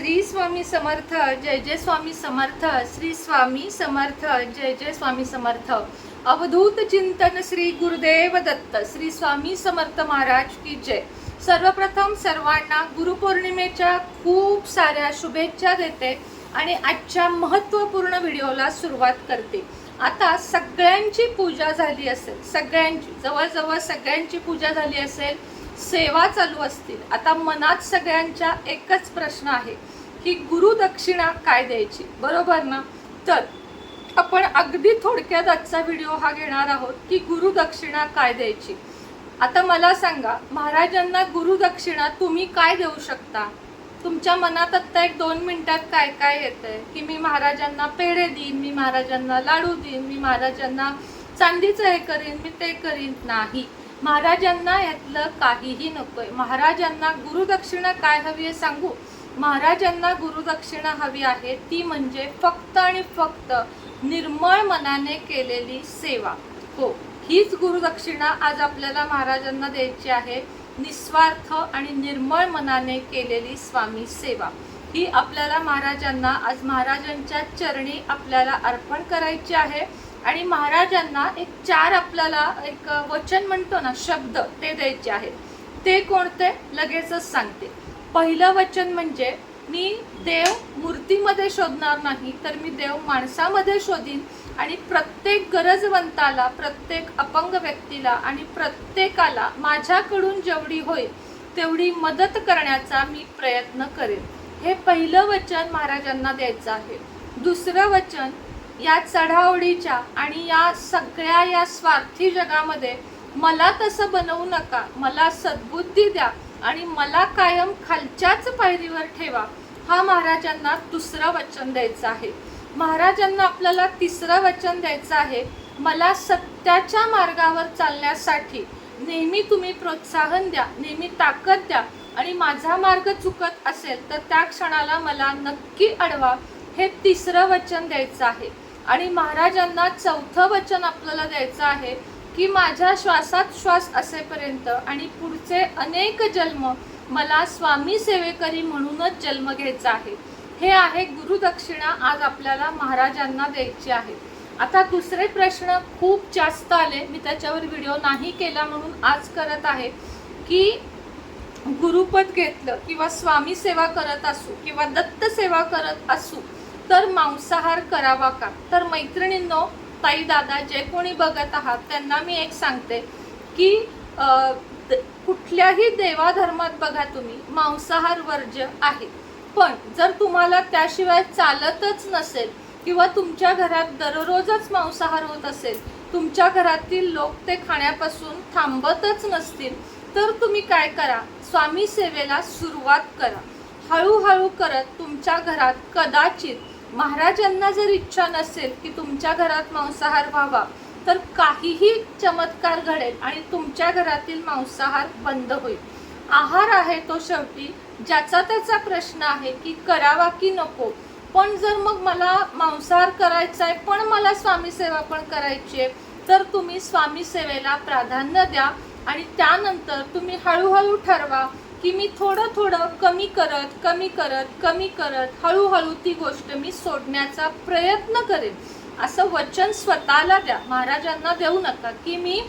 श्री स्वामी समर्थ जय जय स्वामी समर्थ श्री स्वामी समर्थ जय जय स्वामी समर्थ. अवधूत चिंतन श्री गुरुदेव दत्त श्री स्वामी समर्थ महाराज की जय. सर्वप्रथम सर्वांना गुरुपौर्णिमेच्या खूप साऱ्या शुभेच्छा देते आणि आजच्या महत्त्वपूर्ण व्हिडिओला सुरुवात करते. आता सगळ्यांची पूजा झाली असेल सगळ्यांची जवळजवळ सगळ्यांची पूजा झाली असेल सेवा चालू असतील. आता मनात सगळ्यांच्या एकच प्रश्न आहे की गुरुदक्षिणा काय द्यायची? बरोबर ना? तर आपण अगदी थोडक्यात आजचा व्हिडिओ हा घेणार आहोत की गुरुदक्षिणा काय द्यायची? आता मला सांगा महाराजांना गुरुदक्षिणा तुम्ही काय देऊ शकता? तुमच्या मनात आत्ता एक दोन मिनटात काय काय येतंय? की मी महाराजांना पेढे देईन मी महाराजांना लाडू देईन मी महाराजांना चांदीचं हे करीन मी ते करीन? नाही. महाराजांना यातलं काहीही नकोय. महाराजांना गुरुदक्षिणा काय हवी आहे सांगू? महाराजांना गुरुदक्षिणा हवी आहे ती म्हणजे फक्त आणि फक्त निर्मळ मनाने केलेली सेवा. हो हीच गुरुदक्षिणा आज आपल्याला महाराजांना द्यायची आहे. निस्वार्थ आणि निर्मळ मनाने केलेली स्वामी सेवा. ही आपल्याला महाराजांना आज महाराजांच्या चरणी आपल्याला अर्पण करायची आहे. आणि महाराजांना एक चार आपल्याला एक वचन म्हणतो ना शब्द ते द्यायचे आहेत. ते कोणते? लगेचच सांगते. पहिलं वचन म्हणजे मी देव मूर्तीमध्ये शोधणार नाही तर मी देव माणसामध्ये शोधीन आणि प्रत्येक गरजवंताला प्रत्येक अपंग व्यक्तीला आणि प्रत्येकाला माझ्याकडून जेवढी होईल तेवढी मदत करण्याचा मी प्रयत्न करेन. हे पहिलं वचन महाराजांना द्यायचं आहे. दुसरं वचन या चढाओढीच्या आणि या सगळ्या या स्वार्थी जगामध्ये मला तसं बनवू नका मला सद्बुद्धी द्या आणि मला कायम खालच्याच पायरीवर ठेवा हा महाराजांना दुसरं वचन द्यायचं आहे. महाराजांना आपल्याला तिसरं वचन द्यायचं आहे मला सत्याच्या मार्गावर चालण्यासाठी नेहमी तुम्ही प्रोत्साहन द्या नेहमी ताकद द्या आणि माझा मार्ग चुकत असेल तर त्या क्षणाला मला नक्की अडवा हे तिसरं वचन द्यायचं आहे. आणि महाराजांना चौथं वचन आपल्याला द्यायचं आहे की माझ्या श्वासात श्वास असेपर्यंत आणि पुढचे अनेक जन्म मला स्वामी सेवेकरी म्हणूनच जन्म घ्यायचा आहे. हे आहे गुरुदक्षिणा आज आपल्याला महाराजांना द्यायची आहे. आता दुसरे प्रश्न खूप जास्त आले. मी त्याच्यावर व्हिडिओ नाही केला म्हणून आज करत आहे की गुरुपद घेतलं किंवा स्वामी सेवा करत असू किंवा दत्त सेवा करत असू तर मांसाहार करावा का? तर मैत्रिणींनो ताई दादा जे कोणी बघत आहात त्यांना मी एक सांगते की कुठल्याही देवाधर्मात बघा तुम्ही मांसाहार वर्ज्य आहे. पण जर तुम्हाला त्याशिवाय चालतच नसेल किंवा तुमच्या घरात दररोजच मांसाहार होत असेल तुमच्या घरातील लोक ते खाण्यापासून थांबतच नसतील तर तुम्ही काय करा? स्वामी सेवेला सुरुवात करा. हळूहळू करत तुमच्या घरात कदाचित महाराजांना जर इच्छा नसेल की तुमच्या घरात मांसाहार व्हावा तर काहीही चमत्कार घडेल आणि तुमच्या घरातील मांसाहार बंद होईल. आहार आहे तो शेवटी ज्याचा त्याचा प्रश्न आहे की करावा की नको. पण जर मग मला मांसाहार करायचा आहे पण मला स्वामी सेवा पण करायची आहे तर तुम्ही स्वामी सेवेला प्राधान्य द्या आणि त्यानंतर तुम्ही हळूहळू ठरवा की मी थोडं थोडं कमी करत कमी करत कमी करत हळूहळू ती गोष्ट मी सोडण्याचा प्रयत्न करेन. असं वचन स्वतःला द्या. महाराजांना देऊ नका की मी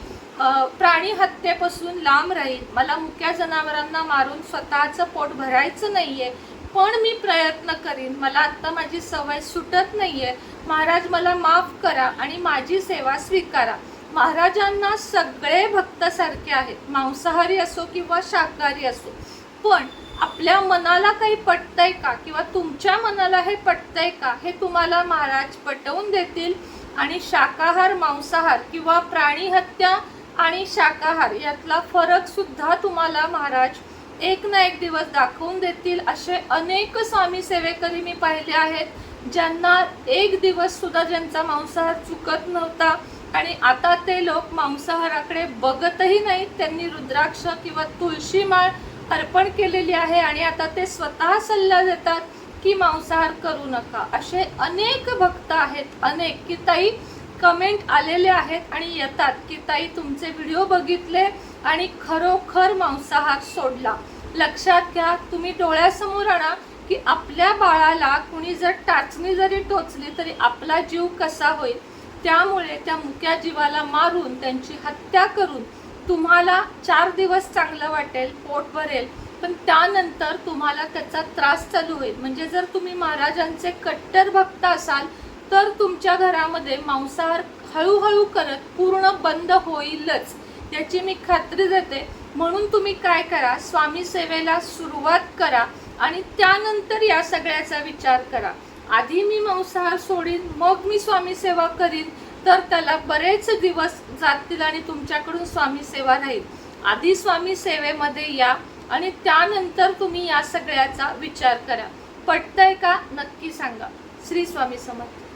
प्राणी हत्येपासून लांब राहील मला मुक्या जनावरांना मारून स्वतःचं पोट भरायचं नाही आहे पण मी प्रयत्न करीन. मला आत्ता माझी सवय सुटत नाही आहे महाराज मला माफ करा आणि माझी सेवा स्वीकारा. महाराजांना सगळे भक्त सारखे आहेत. मांसाहारी असो किंवा शाकाहारी असो. पण आपल्या मनाला काही पटतंय का? किंवा तुमच्या मनाला हे पटतंय का? हे तुम्हाला महाराज पटवून देतील. आणि शाकाहार मांसाहार किंवा प्राणी हत्या आणि शाकाहार यातला फरक सुद्धा तुम्हाला महाराज एक ना एक दिवस दाखवून देतील. असे अनेक स्वामी सेवेकरी मी पाहिले आहेत ज्यांना एक दिवस सुद्धा ज्यांचा मांसाहार चुकत नव्हता. आणि आता ते लोक मांसाहाराकडे बघतही नाहीत. त्यांनी रुद्राक्ष किंवा तुळशी माळ अर्पण केलेली आहे आणि आता ते स्वतः सल्ला देतात की मांसाहार करू नका. असे अनेक भक्त आहेत अनेक. की ताई कमेंट आलेले आहेत आणि येतात. की ताई तुमचे व्हिडिओ बघितले आणि खरोखर मांसाहार सोडला. लक्षात घ्या तुम्ही डोळ्यासमोर आणा की आपल्या बाळाला कुणी जर टाचणी जरी टोचली तरी आपला जीव कसा होईल? त्यामुळे त्या मुक्या जीवाला मारून त्यांची हत्या करून तुम्हाला चार दिवस चांगलं वाटेल पोट भरेल पण त्यानंतर तुम्हाला त्याचा त्रास चालू होईल. म्हणजे जर तुम्ही महाराजांचे कट्टर भक्त असाल तर तुमच्या घरामध्ये मांसाहार हळूहळू करत पूर्ण बंद होईलच. याची मी खात्री देते. म्हणून तुम्ही काय करा स्वामी सेवेला सुरुवात करा आणि त्यानंतर या सगळ्याचा विचार करा. आधी मी मांसाहार सोडीन मग मी स्वामी सेवा करीन तर त्याला बरेच दिवस जातील आणि तुमच्याकडून स्वामी सेवा राहील. आधी स्वामी सेवेमध्ये या आणि त्यानंतर तुम्ही या सगळ्याचा विचार करा. पटतंय का? नक्की सांगा. श्री स्वामी समर्थ.